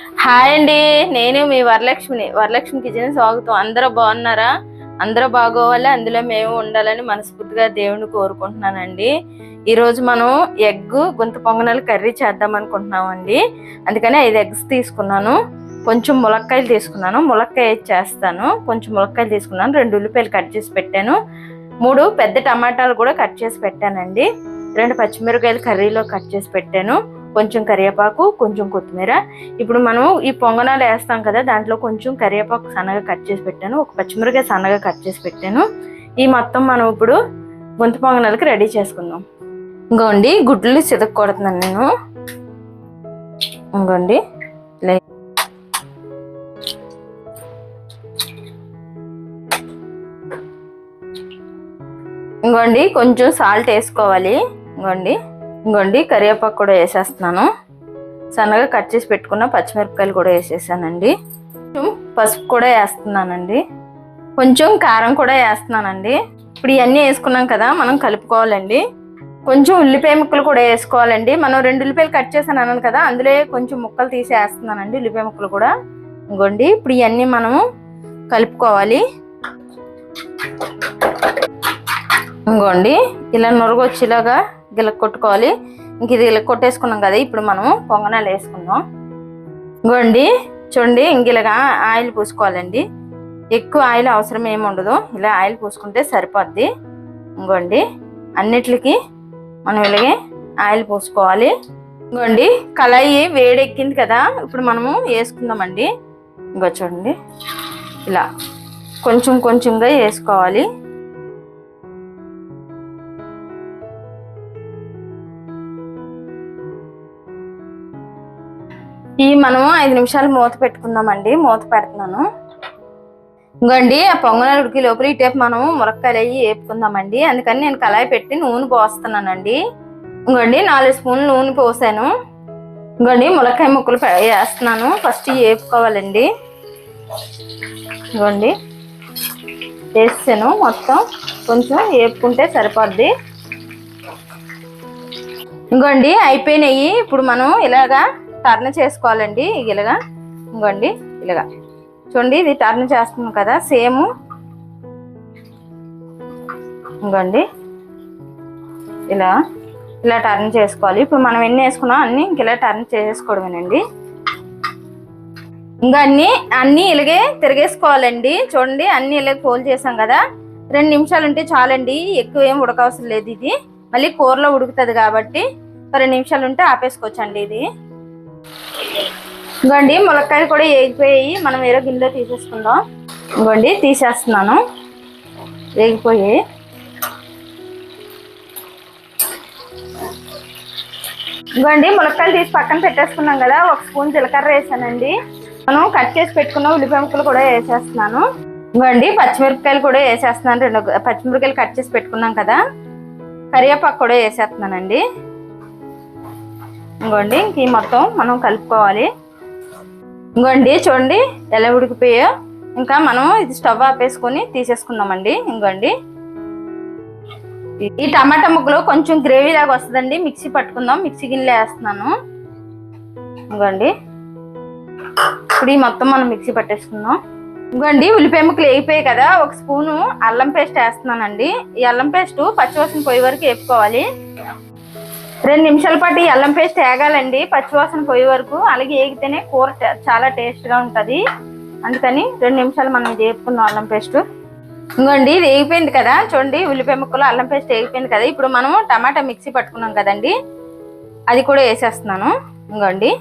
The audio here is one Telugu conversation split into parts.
హాయ్ అండి. నేను మీ వరలక్ష్మిని. వరలక్ష్మి కిచెన్ స్వాగతం. అందరూ బాగున్నారా? అందరూ బాగోవాలి. అందులో మేము ఉండాలని మనస్ఫూర్తిగా దేవుని కోరుకుంటున్నానండి. ఈరోజు మనం ఎగ్ గుంత పొంగనాలు కర్రీ చేద్దాం అనుకుంటున్నామండి. అందుకని ఐదు ఎగ్స్ తీసుకున్నాను. కొంచెం ములక్కాయలు తీసుకున్నాను. ములక్కాయ చేస్తాను. కొంచెం ములక్కాయలు తీసుకున్నాను. రెండు ఉల్లిపాయలు కట్ చేసి పెట్టాను. మూడు పెద్ద టమాటాలు కూడా కట్ చేసి పెట్టానండి. రెండు పచ్చిమిరకాయలు కర్రీలో కట్ చేసి పెట్టాను. కొంచెం కరివేపాకు కొంచెం కొత్తిమీర. ఇప్పుడు మనం ఈ పొంగనాలు వేస్తాం కదా దాంట్లో కొంచెం కరివేపాకు సన్నగా కట్ చేసి పెట్టాను. ఒక పచ్చిమిరకాయ సన్నగా కట్ చేసి పెట్టాను. ఈ మొత్తం మనం ఇప్పుడు గొంతు పొంగనాలకి రెడీ చేసుకుందాం. ఇంకోండి గుడ్లు చితక్కొడుతున్నాను నేను. ఇంకోండి ఇంకోండి కొంచెం సాల్ట్ వేసుకోవాలి. ఇంకోండి. ఇంకోండి కరివేపాకు కూడా వేసేస్తున్నాను. సన్నగా కట్ చేసి పెట్టుకున్న పచ్చిమిరపకాయలు కూడా వేసేసానండి. కొంచెం పసుపు కూడా వేస్తున్నానండి. కొంచెం కారం కూడా వేస్తున్నానండి. ఇప్పుడు ఇవన్నీ వేసుకున్నాం కదా మనం కలుపుకోవాలండి. కొంచెం ఉల్లిపాయ ముక్కలు కూడా వేసుకోవాలండి. మనం రెండు ఉల్లిపాయలు కట్ చేశాను అన్నాను కదా అందులో కొంచెం ముక్కలు తీసి వేస్తున్నానండి ఉల్లిపాయ ముక్కలు కూడా. ఇంకోండి ఇప్పుడు ఇవన్నీ మనము కలుపుకోవాలి. ఇంకోండి ఇలా నొరగొచ్చేలాగా గిలక కొట్టుకోవాలి. ఇంక ఇది ఇలా కొట్టేసుకున్నాం కదా ఇప్పుడు మనము పొంగనాలు వేసుకుందాం. ఇంకోండి చూడండి ఇంక ఇలాగా ఆయిల్ పూసుకోవాలండి. ఎక్కువ ఆయిల్ అవసరం ఏమి ఉండదు. ఇలా ఆయిల్ పూసుకుంటే సరిపోద్ది. ఇంకోండి అన్నిటికి మనం ఇలాగే ఆయిల్ పోసుకోవాలి. ఇంకోండి కళాయి వేడెక్కింది కదా ఇప్పుడు మనము వేసుకుందామండి. ఇంకో చూడండి ఇలా కొంచెం కొంచెంగా వేసుకోవాలి. ఈ మనము ఐదు నిమిషాలు మూత పెట్టుకుందామండి. మూత పెడుతున్నాను. ఇంకోండి ఆ పొంగనాలు ఉడికి లోపల ఇటేపు మనం మనము మురక్కాయలు అయ్యి వేపుకుందామండి అందుకని నేను కళాయి పెట్టి నూనె పోస్తున్నానండి. ఇంకోండి నాలుగు స్పూన్లు నూనె పోసాను. ఇంకోండి ములక్కాయ ముక్కలు వేస్తున్నాను. ఫస్ట్ వేపుకోవాలండి ఇంకోండి వేసాను మొత్తం. కొంచెం వేపుకుంటే సరిపోద్ది. ఇంకోండి అయిపోయినాయి. ఇప్పుడు మనం ఇలాగా టర్న్ చేసుకోవాలండి ఇలాగా. ఇంకోండి ఇలాగా. చూడండి ఇది టర్న్ చేస్తున్నాం కదా సేమ్. ఇంకోండి. ఇలా ఇలా టర్న్ చేసుకోవాలి. ఇప్పుడు మనం ఎన్ని వేసుకున్నాం అన్ని ఇంక ఇలా టర్న్ చేసుకోవడమేనండి. ఇంకా అన్ని అన్ని ఇలాగే తిరిగేసుకోవాలండి. చూడండి అన్ని ఇలాగే కోల్ చేసాం కదా. రెండు నిమిషాలు ఉంటే చాలండి. ఎక్కువ ఏం ఉడకవసరం లేదు ఇది. మళ్ళీ కూరలో ఉడుకుతుంది కాబట్టి రెండు నిమిషాలు ఉంటే ఆపేసుకోవచ్చండి ఇది. ఇంకోండి ములక్కాయలు కూడా వేగిపోయాయి. మనం వేరే గిన్నెలో తీసేసుకుందాం. ఇంకోండి తీసేస్తున్నాను. వేగిపోయాయి. ఇంకోండి ములక్కాయలు తీసి పక్కన పెట్టేసుకున్నాం కదా. ఒక స్పూన్ జీలకర్ర వేసానండి. మనం కట్ చేసి పెట్టుకున్న ఉల్లిపాయ ముక్కలు కూడా వేసేస్తున్నాను. ఇవ్వండి పచ్చిమిరపకాయలు కూడా వేసేస్తున్నాను. రెండు పచ్చిమిరపకాయలు కట్ చేసి పెట్టుకున్నాం కదా. కరివేపాకు కూడా వేసేస్తున్నానండి. ఇంకోండి ఈ మొత్తం మనం కలుపుకోవాలి. ఇంకోండి చూడండి ఎలా ఉడికిపోయా ఇంకా మనం ఇది స్టవ్ ఆపేసుకొని తీసేసుకుందామండి ఇంకోండి ఈ టమాటా ముక్కలు కొంచెం గ్రేవీ లాగా వస్తుందండి మిక్సీ పట్టుకుందాం మిక్సీ గిన్నెలో వేస్తున్నాను. ఇంకోండి ఇప్పుడు ఈ మొత్తం మనం మిక్సీ పట్టేసుకుందాం. ఇంకోండి ఉల్లిపాయ ముక్కలు వేగిపోయాయి కదా ఒక స్పూను అల్లం పేస్ట్ వేస్తున్నానండి. ఈ అల్లం పేస్ట్ పచ్చివాసన పోయే వరకు వేపుకోవాలి. రెండు నిమిషాల పాటు అల్లం పేస్ట్ వేగాలండి పచ్చివాసన పోయే వరకు. అలాగే వేగితేనే కూర చాలా టేస్ట్గా ఉంటుంది. అందుకని రెండు నిమిషాలు మనం వేపుకున్నాం అల్లం పేస్ట్. ఇంకోండి ఇది వేగిపోయింది కదా. చూడండి ఉల్లిపాయ ముక్కలు అల్లం పేస్ట్ వేగిపోయింది కదా. ఇప్పుడు మనము టమాటా మిక్సీ పట్టుకున్నాం కదండి. అది కూడా వేసేస్తున్నాను. ఇంకోండి.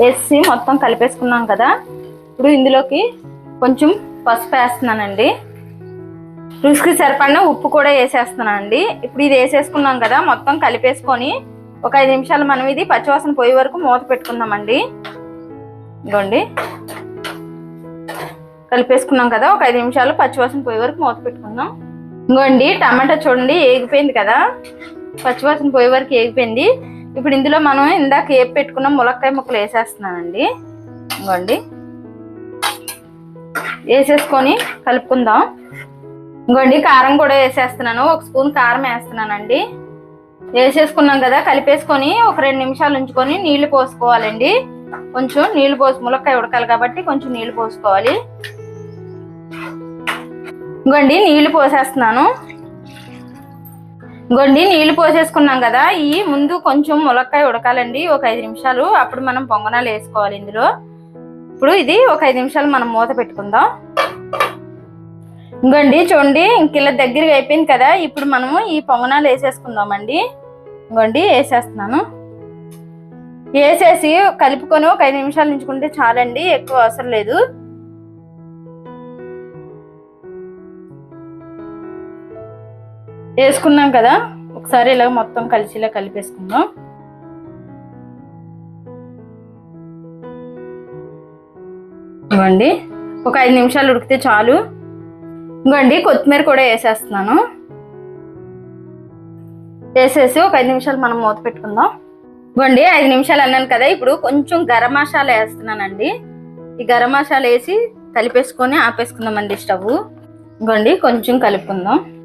వేసి మొత్తం కలిపేసుకున్నాం కదా. ఇప్పుడు ఇందులోకి కొంచెం పసుపు వేస్తున్నానండి. రుచికి సరిపడిన ఉప్పు కూడా వేసేస్తున్నానండి. ఇప్పుడు ఇది వేసేసుకున్నాం కదా మొత్తం కలిపేసుకొని ఒక ఐదు నిమిషాలు మనం ఇది పచ్చివాసన పోయే వరకు మూత పెట్టుకుందామండి. ఇదిగోండి. కలిపేసుకున్నాం కదా ఒక ఐదు నిమిషాలు పచ్చివాసన పోయే వరకు మూత పెట్టుకుందాం. ఇంకోండి టమాటా చూడండి ఏగిపోయింది కదా. పచ్చివాసన పోయే వరకు ఏగిపోయింది. ఇప్పుడు ఇందులో మనం ఇందాక ఏపి పెట్టుకున్న ములక్కాయ ముక్కలు వేసేస్తున్నానండి. ఇంకోండి వేసేసుకొని కలుపుకుందాం. ఇంకోండి కారం కూడా వేసేస్తున్నాను. ఒక స్పూన్ కారం వేస్తున్నానండి. వేసేసుకున్నాం కదా కలిపేసుకొని ఒక రెండు నిమిషాలు ఉంచుకొని నీళ్ళు పోసుకోవాలండి. కొంచెం నీళ్ళు పోసి ములక్కాయ ఉడకాలి కాబట్టి కొంచెం నీళ్ళు పోసుకోవాలి. ఇంకోండి నీళ్ళు పోసేస్తున్నాను. ఇంకోండి నీళ్ళు పోసేసుకున్నాం కదా ఈ ముందు కొంచెం ములక్కాయ ఉడకాలండి ఒక ఐదు నిమిషాలు. అప్పుడు మనం పొంగనాలు వేసుకోవాలి ఇందులో. ఇప్పుడు ఇది ఒక ఐదు నిమిషాలు మనం మూత పెట్టుకుందాం. ఇంకోండి చూడండి ఇంక ఇలా దగ్గరగా అయిపోయింది కదా ఇప్పుడు మనము ఈ పొంగనాలు వేసేసుకుందామండి. ఇంకోండి వేసేస్తున్నాను. వేసేసి కలుపుకొని ఒక ఐదు నిమిషాలు ఉంచుకుంటే చాలండి ఎక్కువ అవసరం లేదు. వేసుకున్నాం కదా ఒకసారి ఇలా మొత్తం కలిసిలా కలిపేసుకుందాం. ఇవ్వండి ఒక ఐదు నిమిషాలు ఉడికితే చాలు. ఇంకోండి కొత్తిమీర కూడా వేసేస్తున్నాను. వేసేసి ఒక ఐదు నిమిషాలు మనం మూత పెట్టుకుందాం. ఇవ్వండి ఐదు నిమిషాలు అన్నాను కదా ఇప్పుడు కొంచెం గరం మసాలా వేస్తున్నానండి. ఈ గరం మసాలా వేసి కలిపేసుకొని ఆపేసుకుందామండి స్టవ్. ఇవ్వండి కొంచెం కలుపుకుందాం.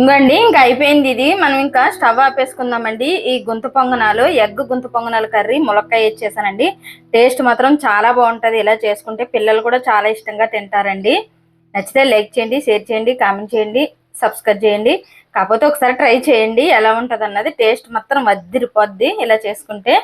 ఇంకండి ఇంకా అయిపోయింది ఇది. మనం ఇంకా స్టవ్ ఆపేసుకుందామండి. ఈ గుంత పొంగనాలు ఎగ్ గుంత పొంగనాలు కర్రీ ములక్కాయ ఇచ్చేసానండి టేస్ట్ మాత్రం చాలా బాగుంటది. ఇలా చేసుకుంటే పిల్లలు కూడా చాలా ఇష్టంగా తింటారండి. నచ్చితే లైక్ చేయండి షేర్ చేయండి కామెంట్ చేయండి సబ్స్క్రైబ్ చేయండి. కాకపోతే ఒకసారి ట్రై చేయండి ఎలా ఉంటుంది అన్నది టేస్ట్ మాత్రం వద్దిరిపోద్ది. ఇలా చేసుకుంటే